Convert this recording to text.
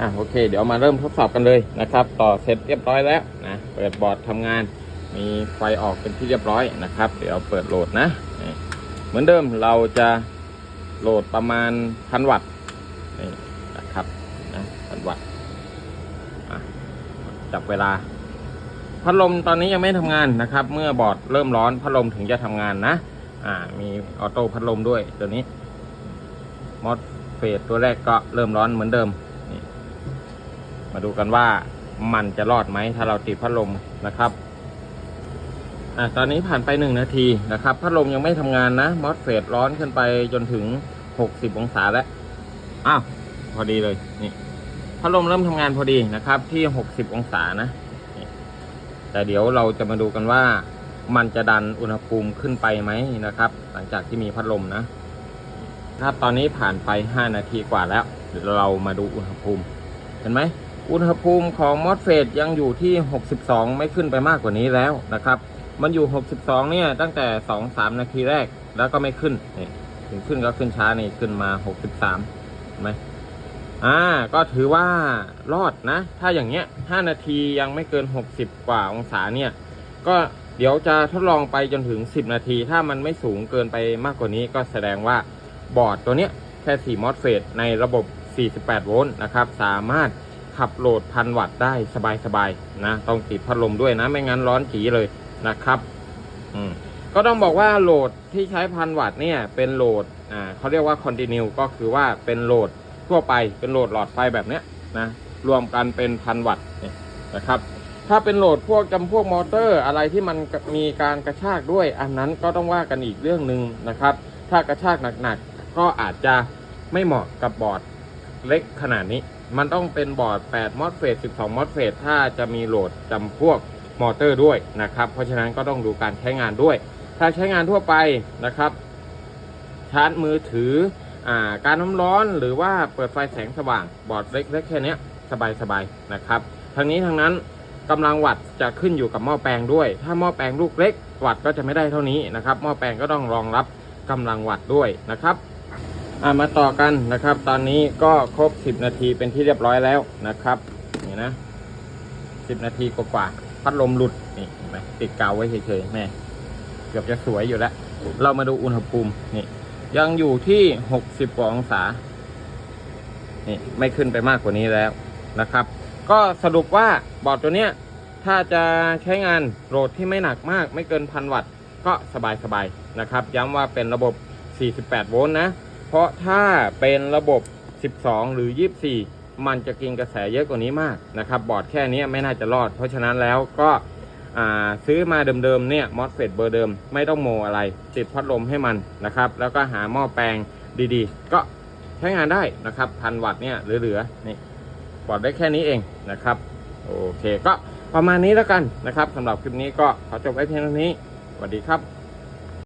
อะโอเค เดี๋ยวมาเริ่มทดสอบกันเลยนะครับ ต่อเสร็จเรียบร้อยแล้วนะเปิดบอร์ดทำงาน มีไฟออกเป็นที่เรียบร้อยนะครับ เดี๋ยวเปิดโหลดนะ เหมือนเดิมเราจะโหลดประมาณพันวัตต์นี่นะครับนะพันวัตต์จับเวลา พัดลมตอนนี้ยังไม่ทำงานนะครับ เมื่อบอร์ดเริ่มร้อนพัดลมถึงจะทำงานนะอ่ามีออโต้พัดลมด้วยตัวนี้มอสเฟสตัวแรกก็เริ่มร้อนเหมือนเดิม มาดูกันว่ามันจะรอดไหมถ้าเราติดพัดลมนะครับอ่าตอนนี้ผ่านไปหนึ่งนาทีนะครับ พัดลมยังไม่ทำงานนะมอสเฟสร้อนขึ้นไปจนถึงหกสิบองศาแล้วอ้าวพอดีเลยนี่พัดลมเริ่มทำงานพอดีนะครับ ที่หกสิบองศานะแต่เดี๋ยวเราจะมาดูกันว่ามันจะดันอุณหภูมิขึ้นไปไหมนะครับ หลังจากที่มีพัดลมนะครับตอนนี้ผ่านไป5นาทีกว่าแล้วเดี๋ยวเรามาดูอุณหภูมิเห็นไหม อุณหภูมิของมอสเฟตยังอยู่ที่ 62 ไม่ขึ้นไปมากกว่านี้แล้วนะครับ มันอยู่ 62 เนี่ยตั้งแต่ 2-3 นาทีแรกแล้วก็ไม่ขึ้นนี่ถึงขึ้นก็ขึ้นช้านี่ขึ้นมา 63เห็นไหมอ่า ก็ถือว่ารอดนะ ถ้าอย่างเงี้ย 5 นาทียังไม่เกิน 60 กว่าองศาเนี่ย ก็เดี๋ยวจะทดลองไปจนถึง 10 นาที ถ้ามันไม่สูงเกินไปมากกว่านี้ ก็แสดงว่าบอร์ดตัวเนี้ยแค่4มอสเฟตในระบบ 48 โวลต์นะครับ สามารถ ขับโหลดพันวัตต์ได้สบายๆนะ ต้องติดพัดลมด้วยนะ ไม่งั้นร้อนจีเลยนะครับอืมก็ต้องบอกว่าโหลดที่ใช้พันวัตต์เนี่ยเป็นโหลดอ่าเขาเรียกว่าคอนติเนียก็คือว่าเป็นโหลดทั่วไปเป็นโหลดหลอดไฟแบบเนี้ยนะรวมกันเป็นพันวัตต์นะครับ ถ้าเป็นโหลดพวกจำพวกมอเตอร์อะไรที่มันมีการกระชากด้วย อันนั้นก็ต้องว่ากันอีกเรื่องหนึ่งนะครับ ถ้ากระชากหนักๆก็อาจจะไม่เหมาะกับบอร์ดเล็กขนาดนี้ มันต้องเป็นบอร์ด8มอสเฟต12มอสเฟตถ้าจะมีโหลดจำพวกมอเตอร์ด้วยนะครับ เพราะฉะนั้นก็ต้องดูการใช้งานด้วย ถ้าใช้งานทั่วไปนะครับ ชาร์จมือถืออการน้ำร้อนหรือว่าเปิดไฟแสงสว่างบอร์ดเล็กๆแค่เนี้ยสบายๆนะครับทั้งนี้ทั้งนั้นกำลังวัตต์จะขึ้นอยู่กับหม้อแปลงด้วย ถ้าหม้อแปลงลูกเล็ก วัตต์ก็จะไม่ได้เท่านี้นะครับ หม้อแปลงก็ต้องรองรับกำลังวัตต์ด้วยนะครับ อ่ามาต่อกันนะครับ ตอนนี้ก็ครบ 10 นาทีเป็นที่เรียบร้อยแล้วนะครับนี่นะ 10 นาทีกว่าๆพัดลมหลุดนี่เห็นไหมติดกาวไว้เฉยๆแม่เกือบจะสวยอยู่แล้ว เรามาดูอุณหภูมินี่ยังอยู่ที่ 60กว่าองศานี่ไม่ขึ้นไปมากกว่านี้แล้วนะครับ ก็สรุปว่าบอร์ดตัวเนี้ยถ้าจะใช้งานโหลดที่ไม่หนักมาก ไม่เกินพันวัตต์ก็สบายๆนะครับ ย้ำว่าเป็นระบบ 48 โวลต์นะ เพราะถ้าเป็นระบบ 12 หรือ 24 มันจะกินกระแสเยอะกว่านี้มากนะครับ บอร์ดแค่นี้ไม่น่าจะรอด เพราะฉะนั้นแล้วก็ซื้อมาเดิมๆเนี่ยมอสเฟตเบอร์เดิมไม่ต้องโมอะไร ติดพัดลมให้มันนะครับ แล้วก็หาหม้อแปลงดีๆ ก็ใช้งานได้นะครับพันวัตต์เนี่ยเหลือๆนี่บอร์ดได้แค่นี้เองนะครับโอเคก็ประมาณนี้แล้วกันนะครับสำหรับคลิปนี้ก็ขอจบไว้เพียงเท่านี้สวัสดีครับ